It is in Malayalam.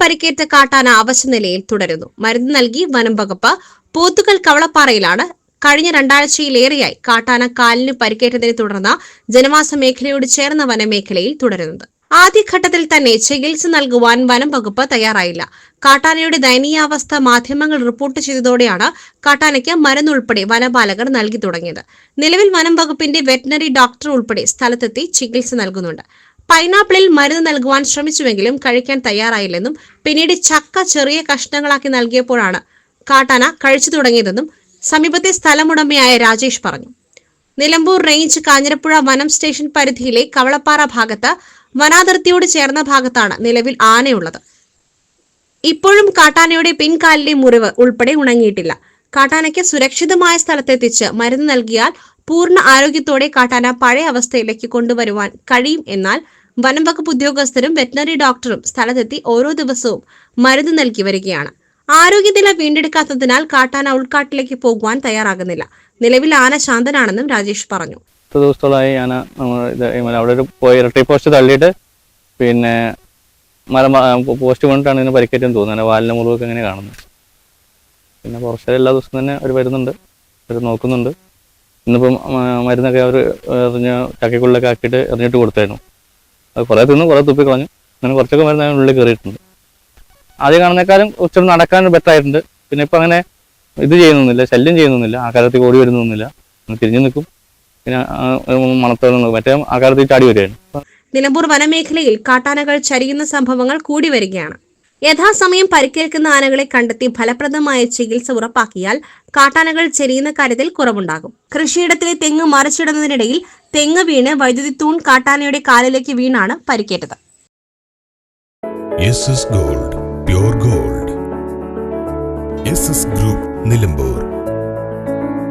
പരിക്കേറ്റ കാട്ടാന അവശനിലയിൽ തുടരുന്നു. മരുന്ന് നൽകി വനം വകുപ്പ് പോത്തുകൽ കവളപ്പാറയിലാണ് കഴിഞ്ഞ രണ്ടാഴ്ചയിലേറെയായി കാട്ടാന കാലിന് പരിക്കേറ്റതിനെ തുടർന്ന് ജനവാസ മേഖലയോട് ചേർന്ന വനമേഖലയിൽ തുടരുന്നത്. ആദ്യഘട്ടത്തിൽ തന്നെ ചികിത്സ നൽകുവാൻ വനം വകുപ്പ് തയ്യാറായില്ല. കാട്ടാനയുടെ ദയനീയാവസ്ഥ മാധ്യമങ്ങൾ റിപ്പോർട്ട് ചെയ്തതോടെയാണ് കാട്ടാനയ്ക്ക് മരുന്നുൾപ്പെടെ വനപാലകർ നൽകി തുടങ്ങിയത്. നിലവിൽ വനം വകുപ്പിന്റെ വെറ്റിനറി ഡോക്ടർ ഉൾപ്പെടെ സ്ഥലത്തെത്തി ചികിത്സ നൽകുന്നുണ്ട്. പൈനാപ്പിളിൽ മരുന്ന് നൽകുവാൻ ശ്രമിച്ചുവെങ്കിലും കഴിക്കാൻ തയ്യാറായില്ലെന്നും പിന്നീട് ചക്ക ചെറിയ കഷ്ണങ്ങളാക്കി നൽകിയപ്പോഴാണ് കാട്ടാന കഴിച്ചു തുടങ്ങിയതെന്നും സമീപത്തെ സ്ഥലമുടമയായ രാജേഷ് പറഞ്ഞു. നിലമ്പൂർ റേഞ്ച് കാഞ്ഞിരപ്പുഴ വനം സ്റ്റേഷൻ പരിധിയിലെ കവളപ്പാറ ഭാഗത്ത് വനാതിർത്തിയോട് ചേർന്ന ഭാഗത്താണ് നിലവിൽ ആനയുള്ളത്. ഇപ്പോഴും കാട്ടാനയുടെ പിൻകാലിലെ മുറിവ് ഉൾപ്പെടെ ഉണങ്ങിയിട്ടില്ല. കാട്ടാനയ്ക്ക് സുരക്ഷിതമായ സ്ഥലത്തെത്തിച്ച് മരുന്ന് നൽകിയാൽ പൂർണ ആരോഗ്യത്തോടെ കാട്ടാന പഴയ അവസ്ഥയിലേക്ക് കൊണ്ടുവരുവാൻ കഴിയും എന്നാൽ വനംവകുപ്പ് ഉദ്യോഗസ്ഥരും വെറ്റിനറി ഡോക്ടറും സ്ഥലത്തെത്തി ഓരോ ദിവസവും മരുന്ന് നൽകി വരികയാണ്. ആരോഗ്യനില വീണ്ടെടുക്കാത്തതിനാൽ കാട്ടാന ഉൾക്കാട്ടിലേക്ക് പോകുവാൻ തയ്യാറാകുന്നില്ല. നിലവിൽ ആന ശാന്തനാണെന്നും രാജേഷ് പറഞ്ഞു. പത്ത് ദിവസത്തോളമായി അവിടെ ഒരു പോയി ഇലക്ട്രി പോസ്റ്റ് തള്ളിയിട്ട് പിന്നെ മല പോസ്റ്റ് കൊണ്ടിട്ടാണ് ഇതിന് പരിക്കേറ്റെന്ന് തോന്നുന്നത് വാലിന് മുറിവൊക്കെ എങ്ങനെ കാണുന്നത് പിന്നെ കുറച്ച് എല്ലാ ദിവസവും തന്നെ അവർ വരുന്നുണ്ട്. അവർ നോക്കുന്നുണ്ട്. ഇന്നിപ്പം മരുന്നൊക്കെ അവർ എറിഞ്ഞ ചക്കക്കുള്ളിലൊക്കെ ആക്കിയിട്ട് എറിഞ്ഞിട്ട് കൊടുത്തായിരുന്നു അത് കുറേ തിന്ന് കുറേ തുപ്പി കളഞ്ഞു. അങ്ങനെ കുറച്ചൊക്കെ മരുന്ന് അതിന്റെ ഉള്ളിൽ കയറിയിട്ടുണ്ട് ആദ്യം കാണുന്നേക്കാളും കുറച്ചുകൂടി നടക്കാൻ ബെറ്റർ ആയിട്ടുണ്ട്. പിന്നെ ഇപ്പം അങ്ങനെ ഇത് ചെയ്യുന്നൊന്നുമില്ല ശല്യം ചെയ്യുന്നൊന്നുമില്ല ആ കാലത്ത് ഓടി വരുന്നൊന്നുമില്ല തിരിഞ്ഞു നിൽക്കും. പിന്നെ മണത്തോളം മറ്റേ ആ ചാടി വരികയാണ്. നിലമ്പൂർ വനമേഖലയിൽ കാട്ടാനകൾ ചരിയുന്ന സംഭവങ്ങൾ കൂടി വരികയാണ്. യഥാസമയം പരിക്കേൽക്കുന്ന ആനകളെ കണ്ടെത്തി ഫലപ്രദമായ ചികിത്സ ഉറപ്പാക്കിയാൽ കാട്ടാനകൾ ചെരിയുന്ന കാര്യത്തിൽ കുറവുണ്ടാകും. കൃഷിയിടത്തിലെ തെങ്ങ് മറിച്ചിടുന്നതിനിടയിൽ തെങ്ങ് വീണ് വൈദ്യുതി തൂൺ കാട്ടാനയുടെ കാലിലേക്ക് വീണാണ് പരിക്കേറ്റത്. Gold gold. ഗ്രൂപ്പ് നിലമ്പൂർ.